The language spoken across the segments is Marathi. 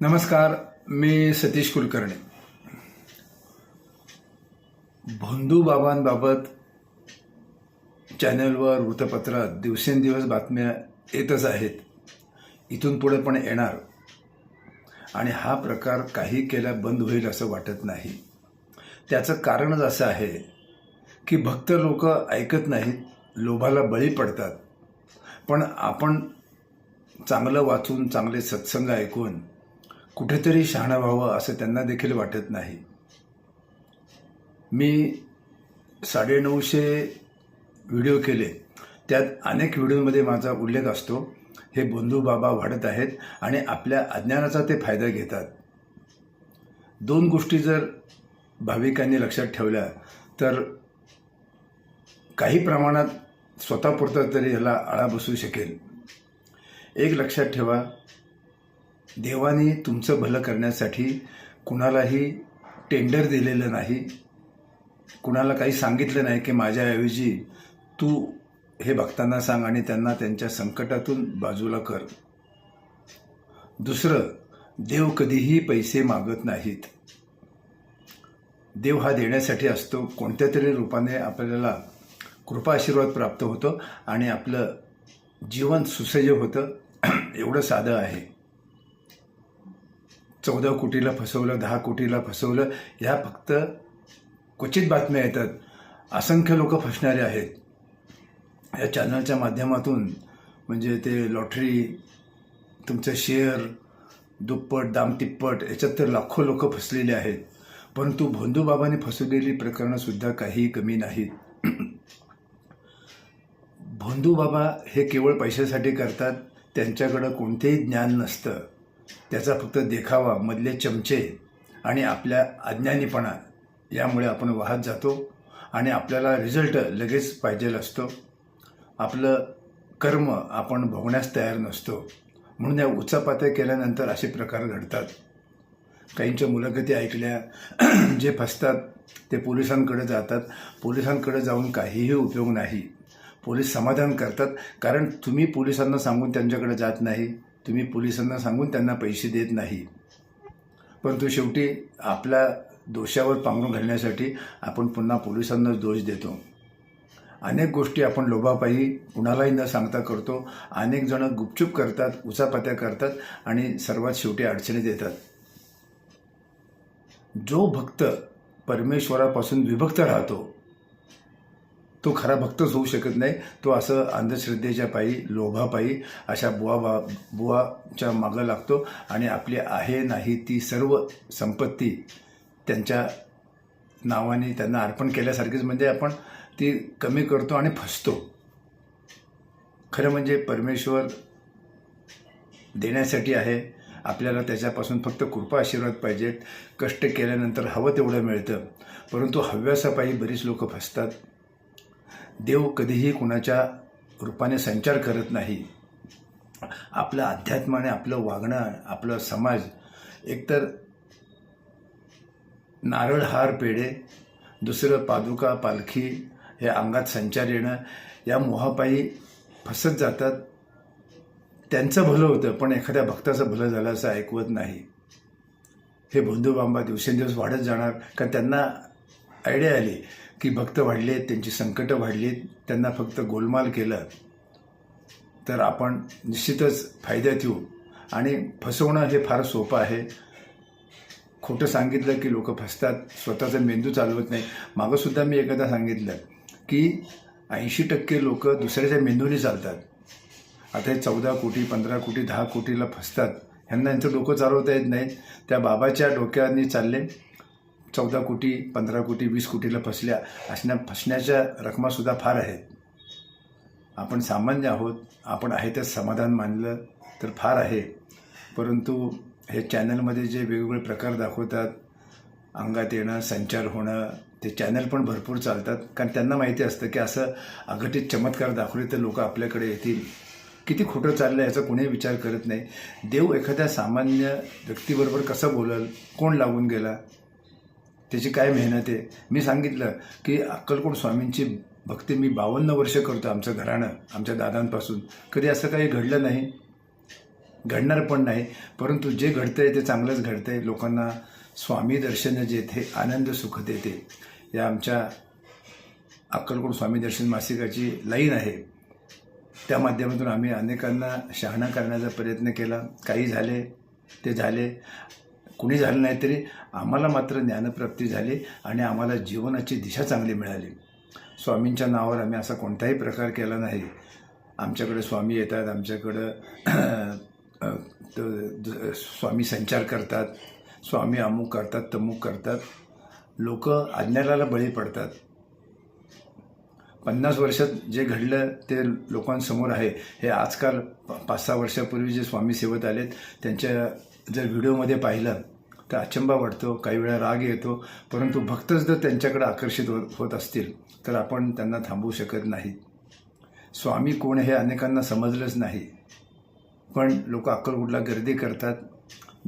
नमस्कार मी सतीश कुलकर्णी. भोंदू बाबांबाबत चॅनलवर वृत्तपत्रात दिवसेंदिवस बातम्या येतच आहेत. इथून पुढे पण येणार. आणि हा प्रकार काही केला बंद होईल असं वाटत नाही. त्याचं कारणच असं आहे की भक्त लोक ऐकत नाहीत लोभाला बळी पडतात. पण आपण चांगलं वाचून चांगले सत्संग ऐकून कुठेतरी शहाणं व्हावं असं त्यांना देखील वाटत नाही. मी साडेनऊशे व्हिडिओ केले. त्यात अनेक व्हिडिओमध्ये माझा उल्लेख असतो. हे बंधू बाबा वाढत आहेत आणि आपल्या अज्ञानाचा ते फायदा घेतात. दोन गोष्टी जर भाविकांनी लक्षात ठेवल्या तर काही प्रमाणात स्वतःपुरता तरी ह्याला आळा बसू शकेल. एक लक्षात ठेवा देवाने तुमचं भलं करण्यासाठी कुणालाही टेंडर दिलेलं नाही. कुणाला काही सांगितलं नाही की माझ्याऐवजी तू हे भक्तांना सांग आणि त्यांना त्यांच्या संकटातून बाजूला कर. दुसरं देव कधीही पैसे मागत नाहीत. देव हा देण्यासाठी असतो. कोणत्या तरी रूपाने आपल्याला कृपा आशीर्वाद प्राप्त होतो आणि आपलं जीवन सुसह्य होतं. एवढं साधं आहे. चौदा कोटीला फसवलं दहा कोटीला फसवलं ह्या फक्त क्वचित बातम्या येतात. असंख्य लोक फसणारे आहेत. या चॅनलच्या माध्यमातून म्हणजे ते लॉटरी तुमचं शेअर दुप्पट दाम तिप्पट याच्यात तर लाखो लोक फसलेले आहेत. परंतु भोंदूबाबांनी फसवलेली प्रकरणंसुद्धा काही कमी नाहीत. भोंदूबाबा हे केवळ पैशासाठी करतात त्यांच्याकडं कोणतेही ज्ञान नसतं. त्याचा फक्त देखावा मधले चमचे आणि आपल्या अज्ञानीपणा यामुळे आपण वाहत जातो आणि आपल्याला रिझल्ट लगेच पाहिजेल असतो. आपलं कर्म आपण भोगण्यास तयार नसतो. म्हणून या उचापात्या केल्यानंतर असे प्रकार घडतात. काहींच्या मुलाखती ऐकल्या जे फसतात ते पोलिसांकडे जातात. पोलिसांकडे जाऊन काहीही उपयोग नाही. पोलीस समाधान करतात. कारण तुम्ही पोलिसांना सांगून त्यांच्याकडे जात नाही. तुम्ही पोलिसांना सांगून त्यांना पैसे देत नाही. परंतु शेवटी आपल्या दोषावर पांघरून घालण्यासाठी आपण पुन्हा पोलिसांनाच दोष देतो. अनेक गोष्टी आपण लोभापायी कुणालाही न सांगता करतो. अनेक जण गुपचूप करतात उचापात्या करतात आणि सर्वात शेवटी अडचणीत येतात जो भक्त परमेश्वरापासून विभक्त राहतो तो खरा भक्तच होऊ शकत नाही. तो असं अंधश्रद्धेच्या पायी लोभापायी अशा बुवा बा बुवाच्या मागं लागतो. आणि आपली आहे नाही ती सर्व संपत्ती त्यांच्या नावाने त्यांना अर्पण केल्यासारखीच म्हणजे आपण ती कमी करतो आणि फसतो. खरं म्हणजे परमेश्वर देण्यासाठी आहे. आपल्याला त्याच्यापासून फक्त कृपा आशीर्वाद पाहिजेत. कष्ट केल्यानंतर हवं तेवढं मिळतं. परंतु हव्यासापायी बरीच लोक फसतात. देव कधीही कुणाच्या रूपाने संचार करत नाही. आपलं अध्यात्माने आपलं वागणं आपलं समाज एकतर नारळ हार पेढे दुसरं पादुका पालखी हे अंगात संचार येणं या मोहापायी फसत जातात. त्यांचं भलं होतं पण एखाद्या भक्ताचं भलं झालं असं ऐकवत नाही. हे बंधुबांबा दिवसेंदिवस वाढत जाणार कारण त्यांना आयडिया आली. की भक्त वाढले आहेत त्यांची संकटं वाढली आहेत त्यांना फक्त गोलमाल केलं तर आपण निश्चितच फायद्यात येऊ. आणि फसवणं हे फार सोपं आहे. खोटं सांगितलं की लोक फसतात स्वतःचा मेंदू चालवत नाही. मागंसुद्धा मी एकदा सांगितलं की ऐंशी टक्के लोक दुसऱ्याच्या मेंदूने चालतात. आता हे चौदा कोटी पंधरा कोटी दहा कोटीला फसतात. ह्यांना यांचं डोकं चालवता येत नाही. त्या बाबाच्या डोक्याने चालले. चौदा कोटी पंधरा कोटी वीस कोटीला फसल्या असण्या फसण्याच्या रकमासुद्धा फार आहेत. आपण सामान्य आहोत आपण आहे त्यात समाधान मानलं तर फार आहे. परंतु हे चॅनलमध्ये जे वेगवेगळे प्रकार दाखवतात अंगात येणं संचार होणं ते चॅनल पण भरपूर चालतात. कारण त्यांना माहिती असतं की असं अघटित चमत्कार दाखवले तर लोक आपल्याकडे येतील. किती खोटं चाललं याचा कोणीही विचार करत नाही. देव एखाद्या सामान्य व्यक्तीबरोबर कसं बोलल कोण लागून गेला त्याची काय मेहनत आहे? मी सांगितलं की अक्कलकोट स्वामींची भक्ती मी बावन्न वर्ष करतो आमचं घराणं आमच्या दादांपासून. कधी असं काही घडलं नाही. घडणार पण नाही. परंतु जे घडतं आहे ते चांगलंच घडतं आहे लोकांना स्वामी दर्शन जेथे आनंद सुख देते या आमच्या अक्कलकोट स्वामी दर्शन मासिकाची लाईन आहे. त्या माध्यमातून आम्ही अनेकांना शहाणा करण्याचा प्रयत्न केला. काही झाले ते झाले. कुणी झालं नाही तरी आम्हाला मात्र ज्ञानप्राप्ती झाली आणि आम्हाला जीवनाची दिशा चांगली मिळाली. स्वामींच्या नावावर आम्ही असा कोणताही प्रकार केला नाही. आमच्याकडे स्वामी येतात आमच्याकडं स्वामी संचार करतात स्वामी अमुक करतात तमुक करतात. लोक अज्ञानाला बळी पडतात. पन्नास वर्षात जे घडलं ते लोकांसमोर आहे. हे आजकाल पाच सहा वर्षापूर्वी जे स्वामी सेवत आलेत त्यांच्या जर व्हिडिओमध्ये पाहिलं तर अचंबा वाटतो काही वेळा राग येतो परंतु भक्तच जर त्यांच्याकडे आकर्षित होत होत असतील तर आपण त्यांना थांबवू शकत नाही. स्वामी कोण हे अनेकांना समजलंच नाही. पण लोक अक्कलकोटला गर्दी करतात.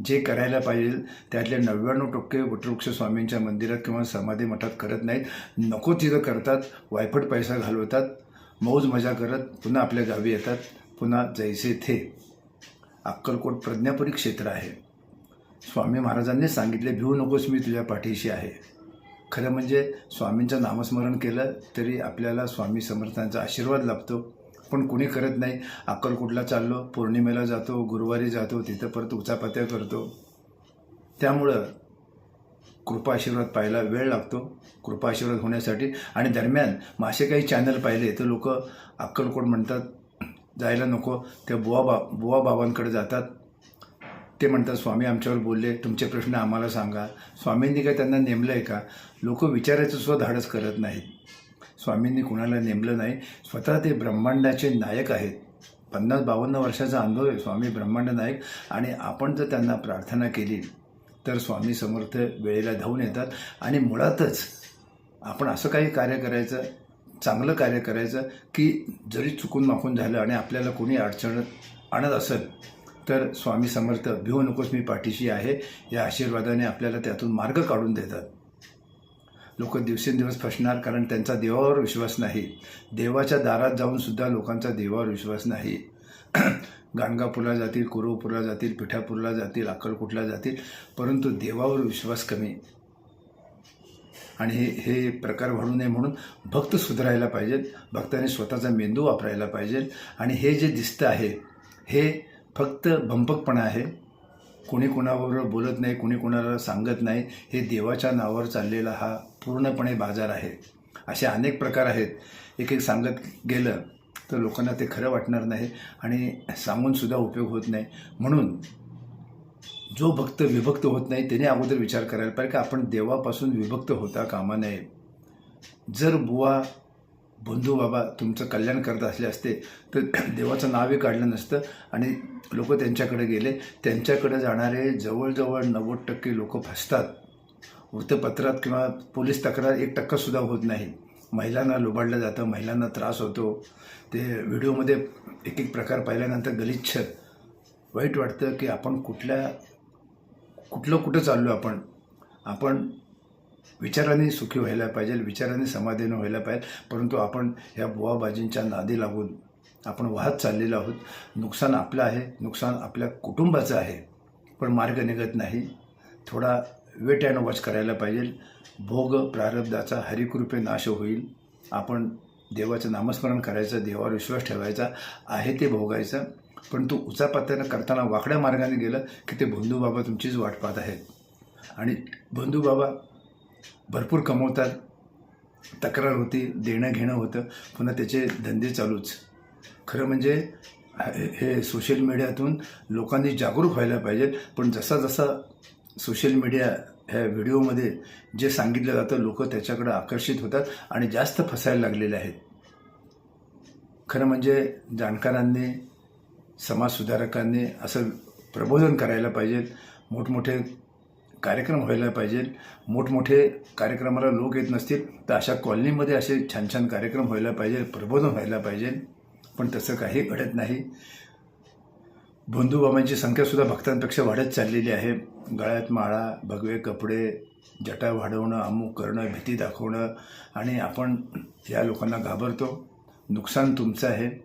जे करायला पाहिजे त्यातले नव्याण्णव टक्के वटवृक्ष स्वामींच्या मंदिरात किंवा समाधी मठात करत नाहीत. नको तिथं करतात वायफट पैसा घालवतात मौज मजा करत पुन्हा आपल्या गावी येतात पुन्हा जैसे थे. अक्कलकोट प्रज्ञापुरी क्षेत्र आहे. स्वामी महाराजांनी सांगितले भिवू नकोस मी तुझ्या पाठीशी आहे. खरं म्हणजे स्वामींचं नामस्मरण केलं तरी आपल्याला स्वामी समर्थांचा आशीर्वाद लाभतो. पण कुणी करत नाही. अक्कलकोटला चाललो पौर्णिमेला जातो गुरुवारी जातो तिथं परत उचापात्या करतो. त्यामुळं कृपा आशीर्वाद पाहायला वेळ लागतो. कृपा आशीर्वाद होण्यासाठी आणि दरम्यान मासे काही चॅनल पाहिले तर लोक अक्कलकोट म्हणतात जायला नको. ते बुवा बा बुवा बाबांकडे जातात. ते म्हणतात स्वामी आमच्यावर बोलले तुमचे प्रश्न आम्हाला सांगा. स्वामींनी काय त्यांना नेमलं आहे का? लोक विचारायचं सुद्धा धाडस करत नाहीत. स्वामींनी कुणाला नेमलं नाही. स्वतः ते ब्रह्मांडाचे नायक आहेत. पन्नास बावन्न वर्षाचा अनुभव आहे स्वामी ब्रह्मांड नायक. आणि आपण जर त्यांना प्रार्थना केली तर स्वामी समर्थ वेळेला धावून येतात. आणि मुळातच आपण असं काही कार्य करायचं? चांगलं कार्य करायचं की जरी चुकून माकून झालं आणि आपल्याला कोणी अडचण आणत असेल तर स्वामी समर्थ भिवू नकोस मी पाठीशी आहे. या आशीर्वादाने आपल्याला त्यातून मार्ग काढून देतात. लोक दिवसेंदिवस फसणार कारण त्यांचा देवावर विश्वास नाही. देवाच्या दारात जाऊन सुद्धा लोकांचा देवावर विश्वास नाही. गाणगापूरला जातील कुरुपूरला जातील पिठापूरला जातील अक्कलकोटला जातील परंतु देवावर विश्वास कमी. आणि हे हे प्रकार घडू नये म्हणून भक्त सुधारायला पाहिजेत. भक्ताने स्वतःचा मेंदू वापरायला पाहिजे आणि हे जे दिसतं आहे हे फक्त भंपकपणा आहे. कोणी कोणाबरोबर बोलत नाही कोणी कोणाला सांगत नाही. हे देवाच्या नावावर चाललेला हा पूर्णपणे बाजार आहे. असे अनेक प्रकार आहेत. एक एक सांगत गेलं तर लोकांना ते खरं वाटणार नाही आणि सांगूनसुद्धा उपयोग होत नाही. म्हणून जो भक्त विभक्त होत नाही त्याने अगोदर विचार करायला पाहिजे की आपण देवापासून विभक्त होता कामा नये. जर बुवा बंधू बाबा तुमचं कल्याण करत असले असते तर देवाचं नावही काढलं नसतं आणि लोक त्यांच्याकडे गेले. त्यांच्याकडे जाणारे जवळजवळ नव्वद टक्के लोक फसतात. वृत्तपत्रात किंवा पोलीस तक्रार एक टक्कासुद्धा होत नाही. महिलांना लुबाडलं जातं महिलांना त्रास होतो. ते व्हिडिओमध्ये एक एक प्रकार पाहिल्यानंतर गलिच्छ. वाईट वाटतं की आपण कुठल्या कुठलं कुठं चाललो आपण आपण विचाराने सुखी व्हायला पाहिजे विचाराने समाधान व्हायला पाहिजे परंतु आपण ह्या बुवाबाजींच्या नादी लागून आपण वाहत चाललेलो आहोत. नुकसान आपलं आहे नुकसान आपल्या कुटुंबाचं आहे पण मार्ग निघत नाही. थोडा वेट अँड वॉच करायला पाहिजे. भोग प्रारब्धाचा हरिकृपे नाश होईल. आपण देवाचं नामस्मरण करायचं देवावर विश्वास ठेवायचा आहे ते भोगायचं. परंतु उचापात्यानं करताना वाकड्या मार्गाने गेलं की ते बंधूबाबा तुमचीच वाट पाहत आहेत. आणि बंधूबाबा भरपूर कमवतात तक्रार होती देणं घेणं होतं पुन्हा त्याचे धंदे चालूच. खरं म्हणजे हे- हे सोशल मीडियातून लोकांनी जागरूक व्हायला पाहिजे पण जसा जसा सोशल मीडिया ह्या व्हिडिओमध्ये जे सांगितलं जातं लोक त्याच्याकडे आकर्षित होतात आणि जास्त फसायला लागलेले आहेत. खरं म्हणजे जाणकारांनी समाजसुधारकांनी असं प्रबोधन करायला पाहिजे मोठमोठे कार्यक्रम व्हायला पाहिजे मोठमोठे कार्यक्रमाला लोक येत नसतील तर अशा कॉलनीमध्ये असे छान छान कार्यक्रम व्हायला पाहिजे प्रबोधन व्हायला पाहिजे पण तसं काही घडत नाही. बंधुबाबांची संख्यासुद्धा भक्तांपेक्षा वाढत चाललेली आहे. गळ्यात माळा भगवे कपडे जटा वाढवणं अमुक करणं भीती दाखवणं आणि आपण या लोकांना घाबरतो. नुकसान तुमचं आहे.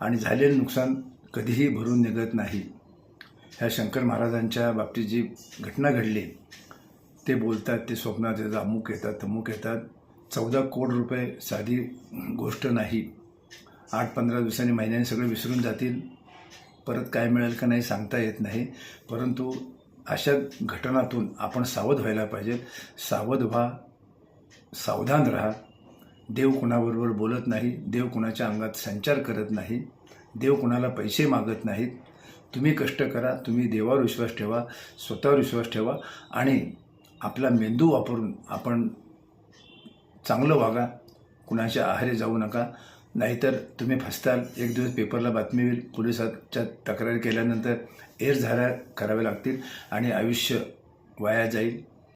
आणि झालेलं नुकसान कधीही भरून निघत नाही. ह्या शंकर महाराजांच्या बाबतीत जी घटना घडली ते बोलतात ते स्वप्नात येतात अमुक येतात तमुक येतात. चौदा कोट रुपये साधी गोष्ट नाही. आठ पंधरा दिवसांनी महिन्याने सगळे विसरून जातील. परत काय मिळेल का नाही सांगता येत नाही. परंतु अशा घटनातून आपण सावध व्हायला पाहिजे. सावध व्हा सावधान राहा. देव कुणाबरोबर बोलत नाही देव कुणाच्या अंगात संचार करत नाही. देव कुणाला पैसे मागत नाहीत. तुम्ही कष्ट करा तुम्ही देवावर विश्वास ठेवा स्वतःवर विश्वास ठेवा आणि आपला मेंदू वापरून आपण चांगलं वागा कुणाच्या आहारी जाऊ नका. नाहीतर तुम्ही फसताल. एक दिवस पेपरला बातमी होईल पोलिसाच्या तक्रारी केल्यानंतर एअर झाल्या कराव्या लागतील आणि आयुष्य वाया जाईल.